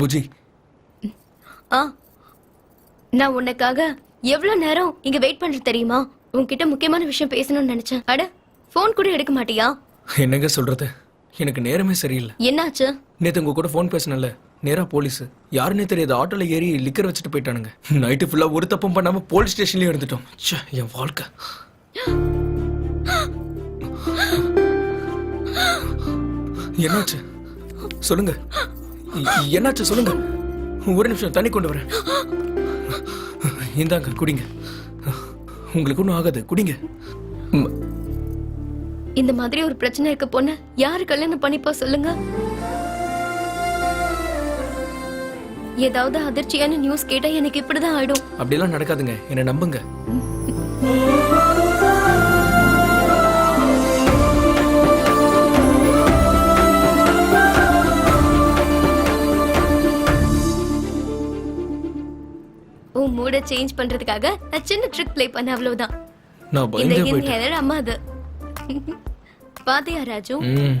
புஜி. ஆ. நான் உனக்காக எவ்வளவு நேரம் இங்க வெயிட் பண்றது தெரியுமா? உன்கிட்ட முக்கியமான விஷயம் பேசணும்னு நினைச்சேன். அட ஃபோன் கூட எடுக்க மாட்டியா? என்னங்க சொல்றது? எனக்கு நேரமே சரியில்லை. என்னாச்சு? நேத்து உங்க கூட ஃபோன் பேசினல நேரா போலீஸ். யாருன்னே தெரியாது ஆட்டோல ஏறி லிக்கர் வச்சுட்டு போயிட்டானுங்க. நைட்டு ஃபுல்லா ஒரு தப்பும் பண்ணாம போலீஸ் ஸ்டேஷன்லயே இருந்துட்டோம். ச்சே, என் வாழ்க்கை. என்னாச்சு? சொல்லுங்க. என்னாச்சு சொல்லுங்க. ஒரு நிமிஷம் தண்ணி கொண்டு வரேன். இந்தாங்க குடிங்க. உங்களுக்கு ஒன்றும் ஆகாது குடிங்க. இந்த மாதிரி ஒரு பிரச்சனை இருக்க பொண்ணு யாரு கல்யாணம் பண்ணிப்பா சொல்லுங்க. ஏதாவது அதிர்ச்சியான நியூஸ் கேட்டா எனக்கு இப்படிதான் ஆயிடும். அப்படியெல்லாம் நடக்காதுங்க என்னை நம்புங்க. மூட சேஞ்ச் பண்றதுக்காக நான் சின்ன ட்ரிக் ப்ளே பண்ண அவ்வளவுதான். நான் இந்த பயந்தே போயிட்டேன். அம்மா அது. பாத்தியா ராஜு? ம்.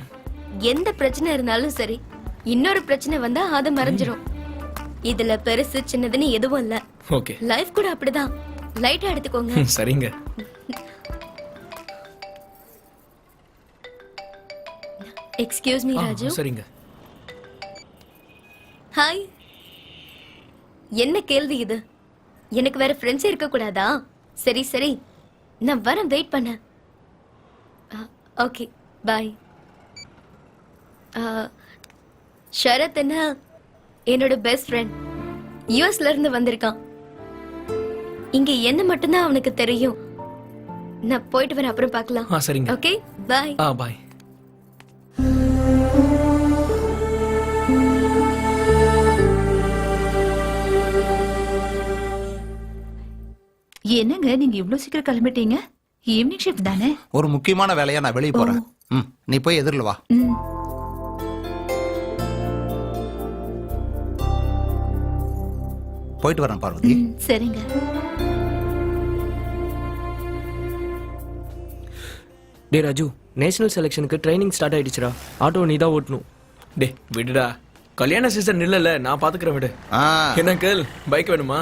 எந்த பிரச்சனை இருந்தாலும் சரி இன்னொரு பிரச்சனை வந்தா அது மறைஞ்சிரும். இதுல பெருசு சின்னதுன்னு எதுவும் இல்ல. ஓகே. லைஃப் கூட அப்படிதான். லைட்டா எடுத்துக்கோங்க. ம், சரிங்க. எக்ஸ்கியூஸ் மீ ஆ, ராஜு. சரிங்க. ஹாய் என்ன கேள்வி இது? எனக்கு வேற ஃப்ரெண்ட்ஸ் இருக்க கூடாதா சரி சரி. நான் வரேன் வெயிட் பண்ண. ஓகே பாய் ஷரத் என்ன என்னோட பெஸ்ட் ஃப்ரெண்ட் யூஎஸ்ல இருந்து வந்திருக்கான். இங்க என்ன மட்டும்தான் அவனுக்கு தெரியும். நான் போயிட்டு வரேன் அப்புறம் பார்க்கலாம். சரிங்க. ஓகே பாய் ஆ பாய் என்னங்க நீங்க இவ்ளோ சீக்கிரம் கிளம்பிட்டீங்க? ஈவினிங் ஷிஃப்ட் தானே? ஒரு முக்கியமான வேலையா நான் வெளியே போறேன். ம் நீ போய் எதிரில் வா. ம். போயிட்டு வரேன் பார்வதி. ம், சரிங்க. டே ராஜு நேஷனல் செலெக்ஷனுக்கு ட்ரைனிங் ஸ்டார்ட் ஆயிடுச்சுடா. ஆட்டோ நீ தான் ஓட்டணும். டே விடுடா. கல்யாண சீசன் இல்லைல்ல நான் பாத்துக்கிறேன் விடு. ஆ. என்ன கேள் பைக் வேணுமா.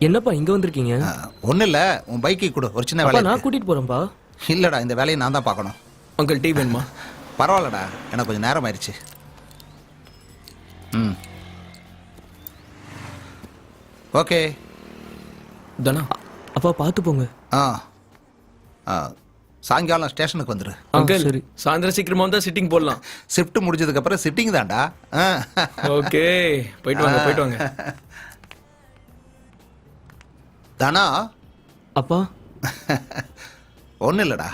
என்னப்பா இங்க வந்திருக்கீங்க? ஒன்றும் இல்லை உன் பைக்கை கொடு ஒரு சின்ன வேலை நான். கூட்டிட்டு போறேன்ப்பா. இல்லடா இந்த வேலையை நான் தான் பார்க்கணும். அங்கிள் டீ வேணுமா? பரவாயில்லடா எனக்கு கொஞ்சம் நேரம் ஆயிடுச்சு. ம். ஓகே. தனா. அப்பா பார்த்து போங்க. ஆ. ஆ சாயங்காலம் ஸ்டேஷனுக்கு வந்துரு. அங்கிள் சரி. சாயந்தரம் சீக்கிரமா வந்தா சிட்டிங் போடலாம். ஷிஃப்ட் முடிஞ்சதுக்கு அப்புறம் சிட்டிங் தான்டா. ஓகே போயிட்டு வாங்க போயிட்டு வாங்க. தானா? அப்பா. ஒன்றும் இல்லைடா.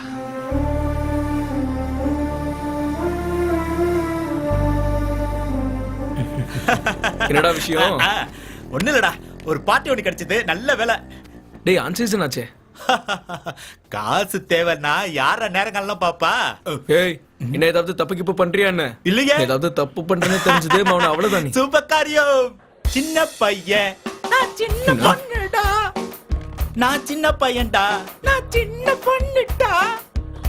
என்னடா விஷயம்? ஒண்ணு இல்லடா. ஒரு பார்ட்டி ஒண்ணு கிடைச்சது. நல்ல வேலை. டேய் அன் சீசன் ஆச்சே. காசு தேவைன்னா யார நேரங்கள்லாம் பாப்பா? ஏய் என்ன ஏதாவது தப்பு கிப்பு பண்றியா என்ன? இல்லையே. ஏதாவது தப்பு பண்றேன்னு தெரிஞ்சது அவன அவ்வளவுதான்? சூப்பர் காரியம் சின்ன பையன். நான் சின்ன பொண்ணுடா. நான் சின்ன பையன்டா. நான் சின்ன பொண்ணுடா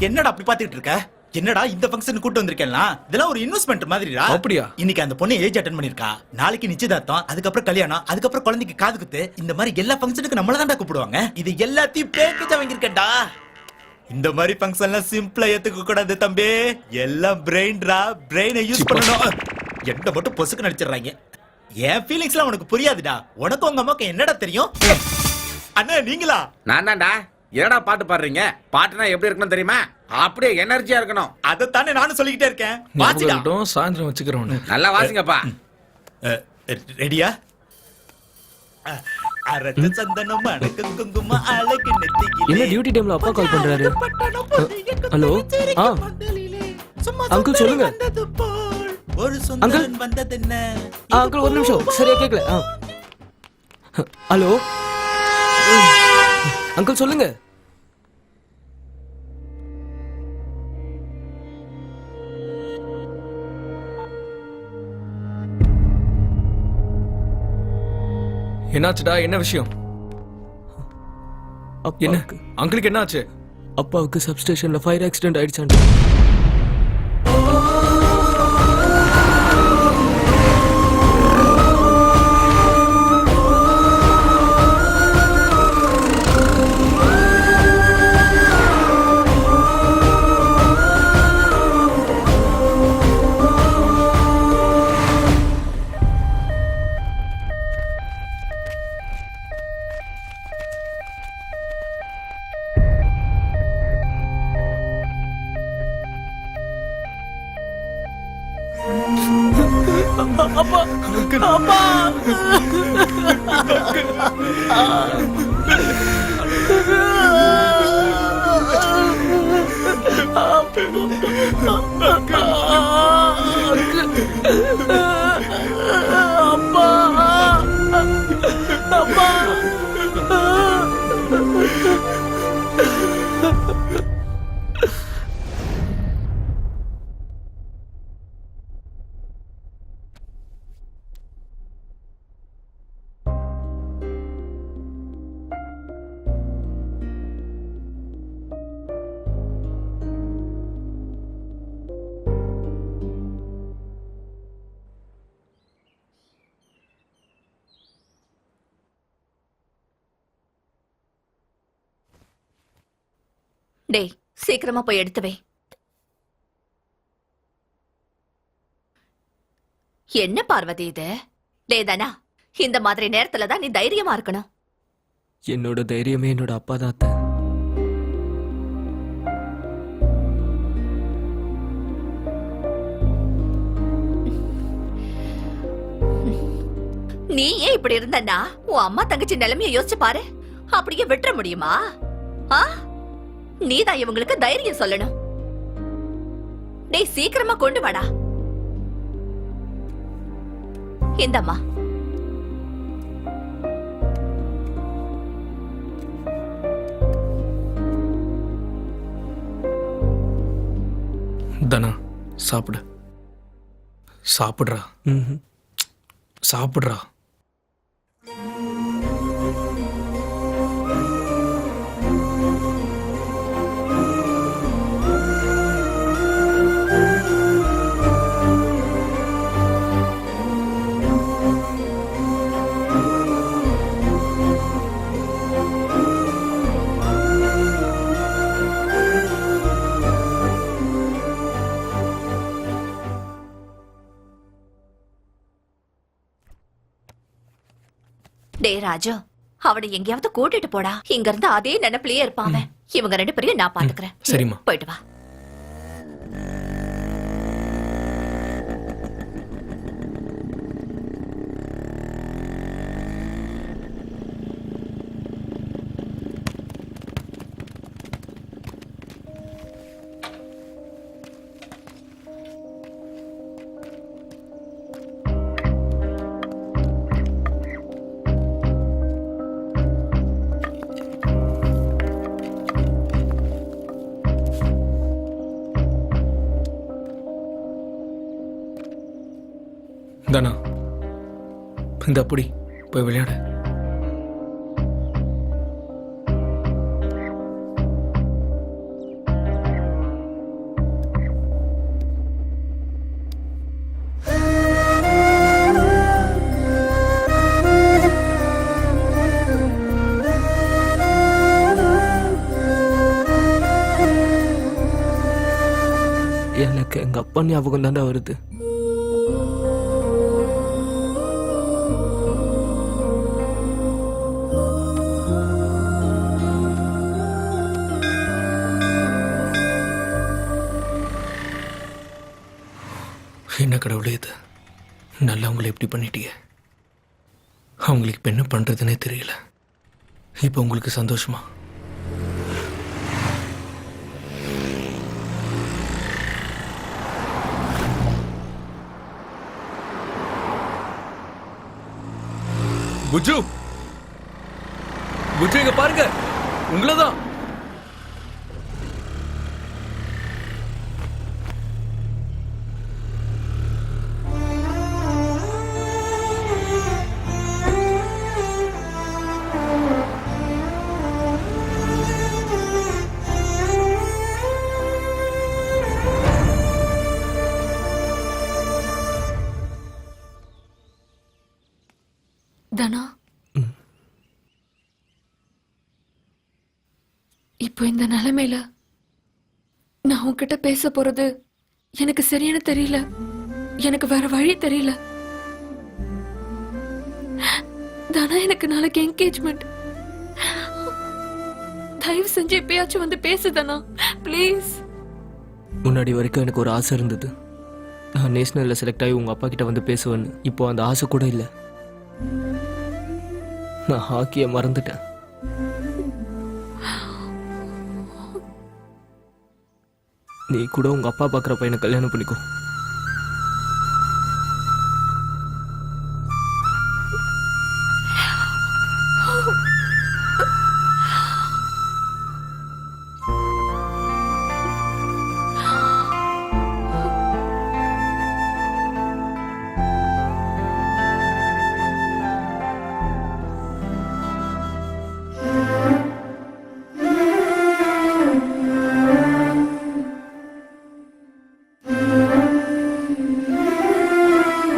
என்னடா அப்படி பாத்துக்கிட்டு இருக்க? என்னடா இந்த ஃபங்க்ஷன் கூட்டு வந்திருக்கேன்லாம் இதெல்லாம் ஒரு இன்வெஸ்ட்மெண்ட் மாதிரிடா. அப்படியா? இன்னைக்கு அந்த பொண்ணு ஏஜ் அட்டன் பண்ணிருக்கா நாளைக்கு நிச்சயதார்த்தம் அதுக்கப்புறம் கல்யாணம் அதுக்கப்புறம் குழந்தைக்கு காது குத்து. இந்த மாதிரி எல்லா ஃபங்க்ஷனுக்கு நம்மள தான்டா கூப்பிடுவாங்க. இது எல்லாத்தையும் பேக்கேஜா வாங்கியிருக்கேன்டா. இந்த மாதிரி ஃபங்க்ஷன்லாம் சிம்பிளா ஏத்துக்க கூடாது தம்பி. எல்லாம் பிரெயின்டா பிரெயினை யூஸ் பண்ணணும். என்ன மட்டும் பொசுக்கு நடிச்சிடுறாங்க என் ஃபீலிங்ஸ்லாம் உனக்கு புரியாதுடா. உனக்கு உங்க அம்மாக்கு என்னடா தெரியும்? அண்ணா நீங்களா? நான் தான்டா என்னடா பாட்டு பாடுறீங்க? பாட்டுனா எப்படி இருக்கணும் தெரியுமா? அப்படியே எனர்ஜியா இருக்கணும். அதைத்தானே நானும் சொல்லிக்கிட்டே இருக்கேன். வாச்சிடா இருக்கட்டும், சாயந்தரம் வச்சுக்கிறோம் நல்லா வாசிங்கப்பா. ரெடியா? அரட்ட சந்தனம் அடக்க குங்கும அழகு நெத்தியிலே. என்ன டியூட்டி டைம்ல அப்பா கால் பண்றாரு? பட்டணம் பொதிகை ஹலோ? ஆ. பந்தலிலே. சும்மா அங்கிள் சுந்தரி சொல்லுங்க. வந்தது போல். ஒரு சுந்தரன் வந்ததென்ன? ஆ அங்கிள் ஒரு நிமிஷம். சரியா கேட்கல ஆ. ஹலோ? அங்கிள் சொல்லுங்க. என்னாச்சுடா? என்ன விஷயம்? என்ன? அங்கிளுக்கு என்ன ஆச்சு அப்பாவுக்கு சப்ஸ்டேஷன்ல ஃபயர் ஆக்சிடென்ட் ஆயிடுச்சாண்டு அப்பா டேய் சீக்கிரமா போய் எடுத்து வை. என்ன பார்வதி இது? டேய் தானா இந்த மாதிரி நேரத்துல தான் நீ தைரியமா இருக்கணும். என்னோட தைரியமே என்னோட அப்பா தான். நீ ஏன் இப்படி இருந்தன்னா உன் அம்மா தங்கச்சி நிலைமைய யோசிச்சு பாரு. அப்படியே விட்டுற முடியுமா? ஆ? நீதான் இவங்களுக்கு தைரியம் சொல்லணும். டேய் சீக்கிரமா கொண்டு வாடா. இந்தம்மா. தனா சாப்பிடு. சாப்பிடுறா. சாப்பிடுறா. டேய் ராஜு அவனை எங்கேயாவது கூட்டிட்டு போடா. இங்க இருந்து அதே நினைப்பிலேயே இருப்பான். இவங்க ரெண்டு பேரையும் நான் பாத்துக்கிறேன் சரிம்மா. போயிட்டு வா. தானா இந்த அப்படி போய் விளையாட. எனக்கு எங்க அப்பா ஞாபகம் தாண்டா வருது. என்ன கடவுளே இது? நல்லவங்களை எப்படி பண்ணிட்டீங்க அவங்களுக்கு இப்போ என்ன பண்ணுறதுனே தெரியல. இப்போ உங்களுக்கு சந்தோஷமா? குஜு குஜு இங்க பாருங்க. உங்களதான். இப்போ இந்த நிலைமையில நான் உன்கிட்ட பேச போறது எனக்கு சரியான தெரியல. எனக்கு வேற வழி தெரியல. தானா எனக்கு நாளைக்கு என்கேஜ்மெண்ட் தயவு செஞ்சு எப்பயாச்சும் வந்து பேசுதானா ப்ளீஸ் முன்னாடி வரைக்கும் எனக்கு ஒரு ஆசை இருந்தது. நான் நேஷனலில் செலக்ட் ஆகி உங்கள் அப்பா கிட்ட வந்து பேசுவேன்னு. இப்போ அந்த ஆசை கூட இல்லை. நான் ஹாக்கியை மறந்துட்டேன். நீ கூட உங்கள் அப்பா பார்க்குற பையனை கல்யாணம் பண்ணிக்கோ.